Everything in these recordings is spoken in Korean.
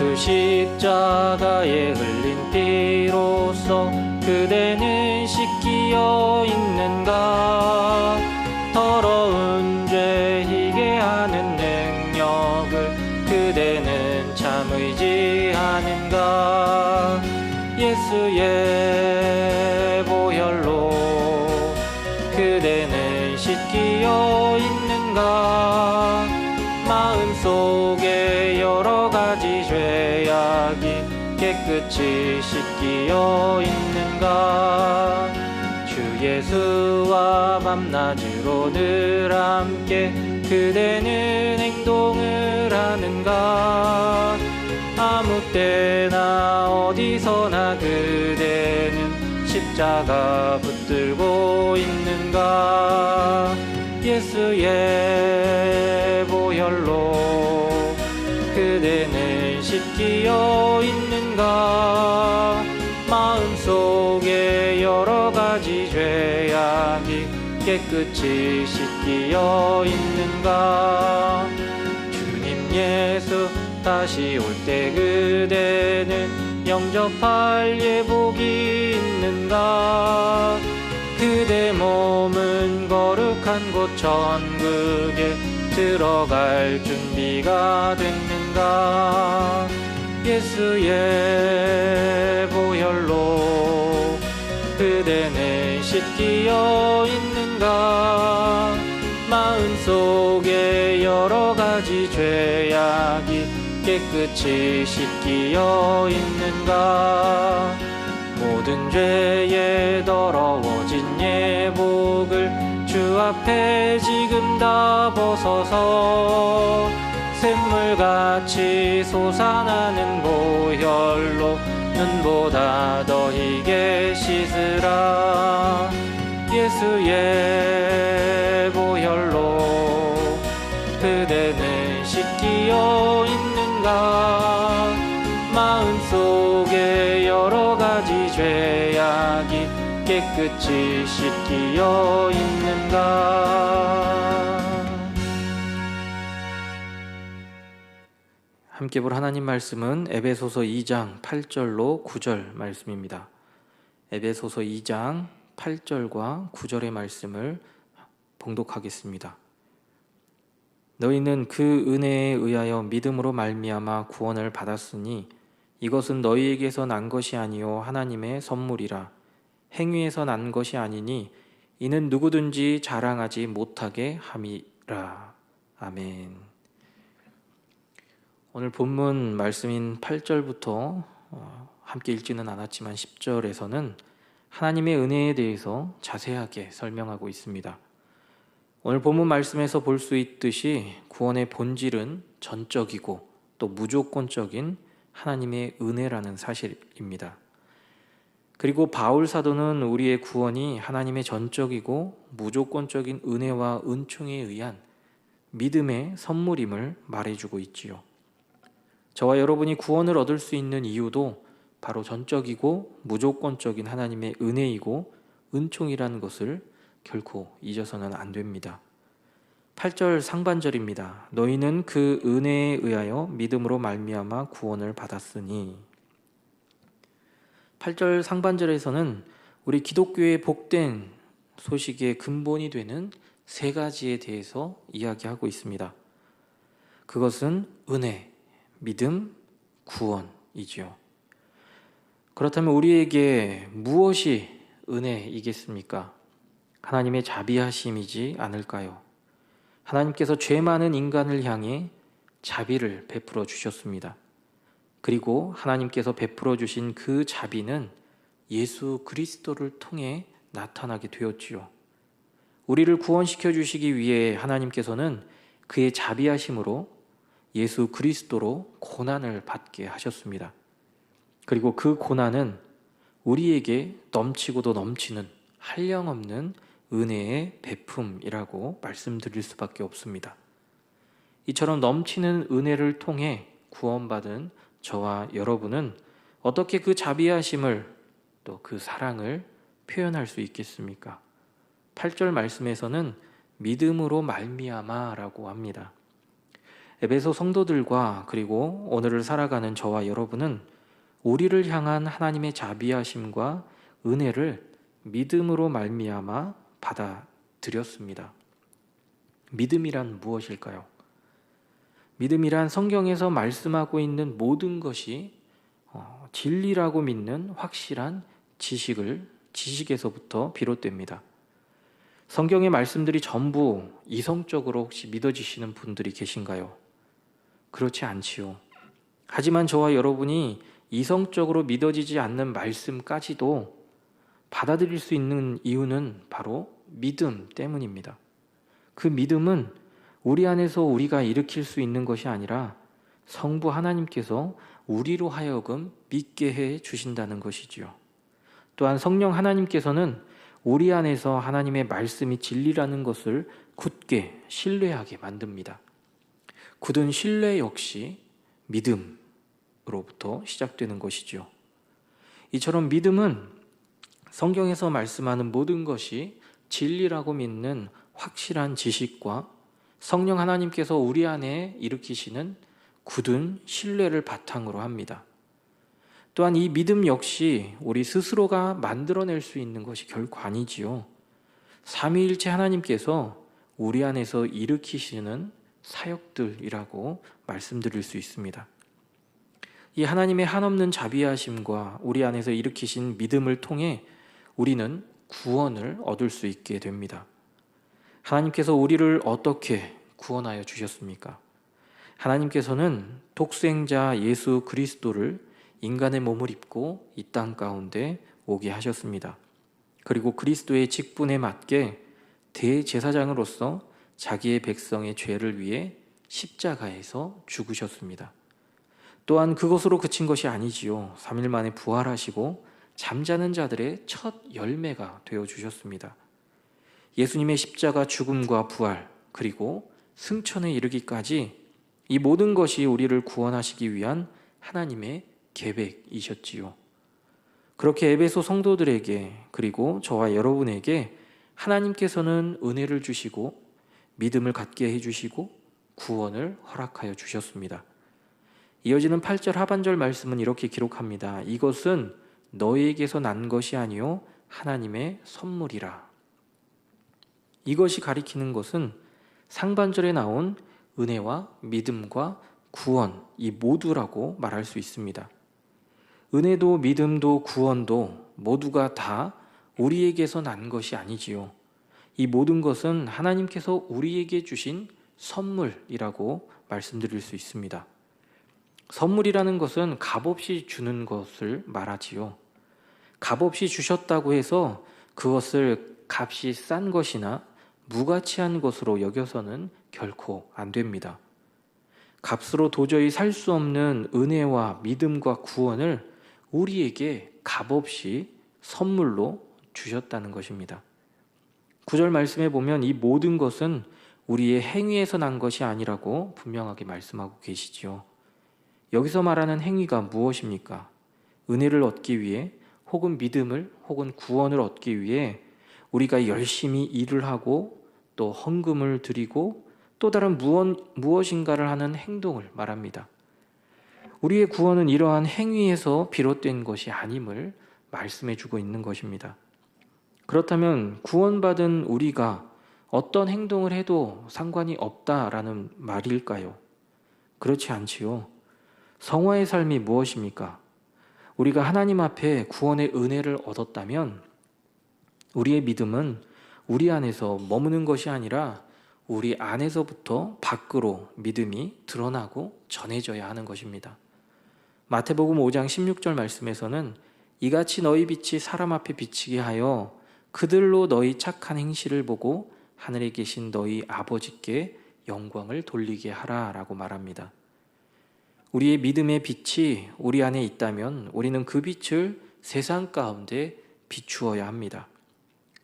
예수 십자가에 흘린 피로써 그대는 씻기어 있는가? 더러운 죄 희게 하는 능력을 그대는 참 의지하는가? 예수의 깨끗이 씻기어 있는가? 주 예수와 밤낮으로 늘 함께 그대는 행동을 하는가? 아무 때나 어디서나 그대는 십자가 붙들고 있는가? 예수의 보혈로 그대는 씻기어 있는가? 마음속에 여러 가지 죄악이 깨끗이 씻기어 있는가? 주님 예수 다시 올 때 그대는 영접할 예복이 있는가? 그대 몸은 거룩한 곳 천국에 들어갈 준비가 됐는가 예수의 보혈로 그대는 씻기어 있는가? 마음속에 여러 가지 죄악이 깨끗이 씻기어 있는가? 모든 죄에 더러워진 예복을 주 앞에 지금 다 벗어서 샘물같이 솟아나는 보혈로 눈보다 더 희게 씻으라. 예수의 보혈로 그대는 씻기어 있는가? 마음속에 여러 가지 죄악이 깨끗이 씻기어 있는가 함께 볼 하나님 말씀은 에베소서 2장 8절로 9절 말씀입니다. 에베소서 2장 8절과 9절의 말씀을 봉독하겠습니다. 너희는 그 은혜에 의하여 믿음으로 말미암아 구원을 받았으니 이것은 너희에게서 난 것이 아니요 하나님의 선물이라 행위에서 난 것이 아니니 이는 누구든지 자랑하지 못하게 함이라. 아멘. 오늘 본문 말씀인 8절부터 어, 함께 읽지는 않았지만 10절에서는 하나님의 은혜에 대해서 자세하게 설명하고 있습니다. 오늘 본문 말씀에서 볼 수 있듯이 구원의 본질은 전적이고 또 무조건적인 하나님의 은혜라는 사실입니다. 그리고 바울 사도는 우리의 구원이 하나님의 전적이고 무조건적인 은혜와 은총에 의한 믿음의 선물임을 말해주고 있지요. 저와 여러분이 구원을 얻을 수 있는 이유도 바로 전적이고 무조건적인 하나님의 은혜이고 은총이라는 것을 결코 잊어서는 안 됩니다. 8절 상반절입니다. 너희는 그 은혜에 의하여 믿음으로 말미암아 구원을 받았으니 8절 상반절에서는 우리 기독교의 복된 소식의 근본이 되는 세 가지에 대해서 이야기하고 있습니다. 그것은 은혜, 믿음, 구원이지요. 그렇다면 우리에게 무엇이 은혜이겠습니까? 하나님의 자비하심이지 않을까요? 하나님께서 죄 많은 인간을 향해 자비를 베풀어 주셨습니다. 그리고 하나님께서 베풀어 주신 그 자비는 예수 그리스도를 통해 나타나게 되었지요. 우리를 구원시켜 주시기 위해 하나님께서는 그의 자비하심으로 예수 그리스도로 고난을 받게 하셨습니다. 그리고 그 고난은 우리에게 넘치고도 넘치는 한량없는 은혜의 베품이라고 말씀드릴 수밖에 없습니다. 이처럼 넘치는 은혜를 통해 구원받은 저와 여러분은 어떻게 그 자비하심을 또 그 사랑을 표현할 수 있겠습니까? 8절 말씀에서는 믿음으로 말미암아라고 합니다. 에베소 성도들과 그리고 오늘을 살아가는 저와 여러분은 우리를 향한 하나님의 자비하심과 은혜를 믿음으로 말미암아 받아들였습니다. 믿음이란 무엇일까요? 믿음이란 성경에서 말씀하고 있는 모든 것이 어, 진리라고 믿는 확실한 지식을 지식에서부터 비롯됩니다. 성경의 말씀들이 전부 이성적으로 혹시 믿어지시는 분들이 계신가요? 그렇지 않지요. 하지만 저와 여러분이 이성적으로 믿어지지 않는 말씀까지도 받아들일 수 있는 이유는 바로 믿음 때문입니다. 그 믿음은 우리 안에서 우리가 일으킬 수 있는 것이 아니라 성부 하나님께서 우리로 하여금 믿게 해 주신다는 것이지요. 또한 성령 하나님께서는 우리 안에서 하나님의 말씀이 진리라는 것을 굳게 신뢰하게 만듭니다. 굳은 신뢰 역시 믿음으로부터 시작되는 것이지요. 이처럼 믿음은 성경에서 말씀하는 모든 것이 진리라고 믿는 확실한 지식과 성령 하나님께서 우리 안에 일으키시는 굳은 신뢰를 바탕으로 합니다. 또한 이 믿음 역시 우리 스스로가 만들어낼 수 있는 것이 결코 아니지요. 삼위일체 하나님께서 우리 안에서 일으키시는 사역들이라고 말씀드릴 수 있습니다. 이 하나님의 한없는 자비하심과 우리 안에서 일으키신 믿음을 통해 우리는 구원을 얻을 수 있게 됩니다. 하나님께서 우리를 어떻게 구원하여 주셨습니까? 하나님께서는 독생자 예수 그리스도를 인간의 몸을 입고 이 땅 가운데 오게 하셨습니다. 그리고 그리스도의 직분에 맞게 대제사장으로서 자기의 백성의 죄를 위해 십자가에서 죽으셨습니다. 또한 그것으로 그친 것이 아니지요. 3일 만에 부활하시고 잠자는 자들의 첫 열매가 되어 주셨습니다. 예수님의 십자가 죽음과 부활 그리고 승천에 이르기까지 이 모든 것이 우리를 구원하시기 위한 하나님의 계획이셨지요. 그렇게 에베소 성도들에게 그리고 저와 여러분에게 하나님께서는 은혜를 주시고 믿음을 갖게 해주시고 구원을 허락하여 주셨습니다. 이어지는 8절 하반절 말씀은 이렇게 기록합니다. 이것은 너희에게서 난 것이 아니요 하나님의 선물이라. 이것이 가리키는 것은 상반절에 나온 은혜와 믿음과 구원 이 모두라고 말할 수 있습니다. 은혜도 믿음도 구원도 모두가 다 우리에게서 난 것이 아니지요. 이 모든 것은 하나님께서 우리에게 주신 선물이라고 말씀드릴 수 있습니다. 선물이라는 것은 값없이 주는 것을 말하지요. 값없이 주셨다고 해서 그것을 값이 싼 것이나 무가치한 것으로 여겨서는 결코 안 됩니다. 값으로 도저히 살 수 없는 은혜와 믿음과 구원을 우리에게 값없이 선물로 주셨다는 것입니다. 구절 말씀에 보면 이 모든 것은 우리의 행위에서 난 것이 아니라고 분명하게 말씀하고 계시지요. 여기서 말하는 행위가 무엇입니까? 은혜를 얻기 위해 혹은 믿음을 혹은 구원을 얻기 위해 우리가 열심히 일을 하고 또 헌금을 드리고 또 다른 무엇, 무엇인가를 하는 행동을 말합니다. 우리의 구원은 이러한 행위에서 비롯된 것이 아님을 말씀해 주고 있는 것입니다. 그렇다면 구원받은 우리가 어떤 행동을 해도 상관이 없다라는 말일까요? 그렇지 않지요. 성화의 삶이 무엇입니까? 우리가 하나님 앞에 구원의 은혜를 얻었다면 우리의 믿음은 우리 안에서 머무는 것이 아니라 우리 안에서부터 밖으로 믿음이 드러나고 전해져야 하는 것입니다. 마태복음 5장 16절 말씀에서는 이같이 너희 빛이 사람 앞에 비치게 하여 그들로 너희 착한 행실을 보고 하늘에 계신 너희 아버지께 영광을 돌리게 하라 라고 말합니다. 우리의 믿음의 빛이 우리 안에 있다면 우리는 그 빛을 세상 가운데 비추어야 합니다.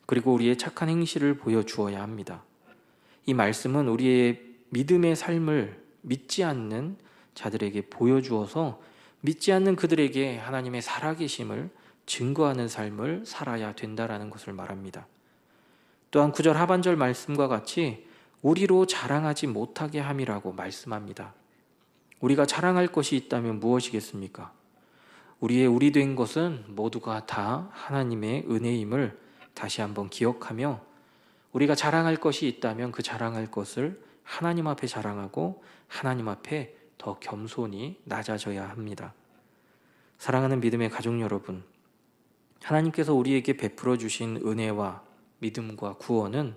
그리고 우리의 착한 행실을 보여주어야 합니다. 이 말씀은 우리의 믿음의 삶을 믿지 않는 자들에게 보여주어서 믿지 않는 그들에게 하나님의 살아계심을 증거하는 삶을 살아야 된다라는 것을 말합니다. 또한 구절 하반절 말씀과 같이 우리로 자랑하지 못하게 함이라고 말씀합니다. 우리가 자랑할 것이 있다면 무엇이겠습니까? 우리의 우리 된 것은 모두가 다 하나님의 은혜임을 다시 한번 기억하며 우리가 자랑할 것이 있다면 그 자랑할 것을 하나님 앞에 자랑하고 하나님 앞에 더 겸손히 낮아져야 합니다. 사랑하는 믿음의 가족 여러분, 하나님께서 우리에게 베풀어 주신 은혜와 믿음과 구원은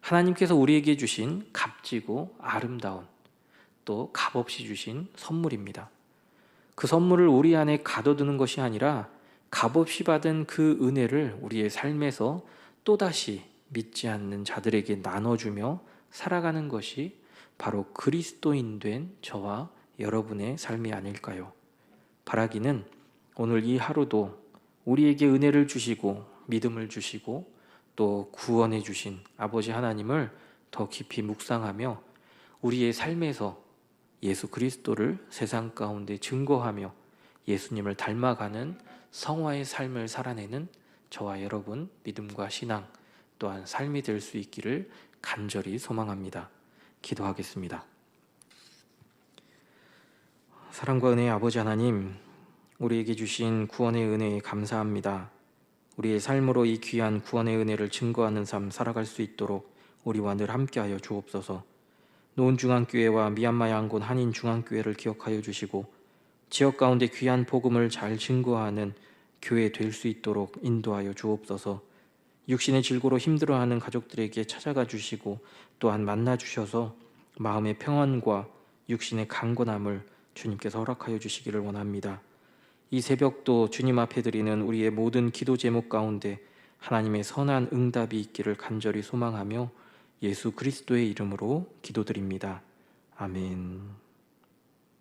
하나님께서 우리에게 주신 값지고 아름다운 또 값없이 주신 선물입니다. 그 선물을 우리 안에 가둬두는 것이 아니라 값없이 받은 그 은혜를 우리의 삶에서 또다시 믿지 않는 자들에게 나눠주며 살아가는 것이 바로 그리스도인 된 저와 여러분의 삶이 아닐까요? 바라기는 오늘 이 하루도 우리에게 은혜를 주시고 믿음을 주시고 또 구원해 주신 아버지 하나님을 더 깊이 묵상하며 우리의 삶에서 예수 그리스도를 세상 가운데 증거하며 예수님을 닮아가는 성화의 삶을 살아내는 저와 여러분 믿음과 신앙 또한 삶이 될 수 있기를 간절히 소망합니다. 기도하겠습니다. 사랑과 은혜의 아버지 하나님, 우리에게 주신 구원의 은혜에 감사합니다. 우리의 삶으로 이 귀한 구원의 은혜를 증거하는 삶 살아갈 수 있도록 우리와 늘 함께하여 주옵소서. 노은중앙교회와 미얀마 양곤 한인중앙교회를 기억하여 주시고 지역 가운데 귀한 복음을 잘 증거하는 교회 될 수 있도록 인도하여 주옵소서. 육신의 질고로 힘들어하는 가족들에게 찾아가 주시고 또한 만나 주셔서 마음의 평안과 육신의 강건함을 주님께서 허락하여 주시기를 원합니다. 이 새벽도 주님 앞에 드리는 우리의 모든 기도 제목 가운데 하나님의 선한 응답이 있기를 간절히 소망하며 예수 그리스도의 이름으로 기도드립니다. 아멘.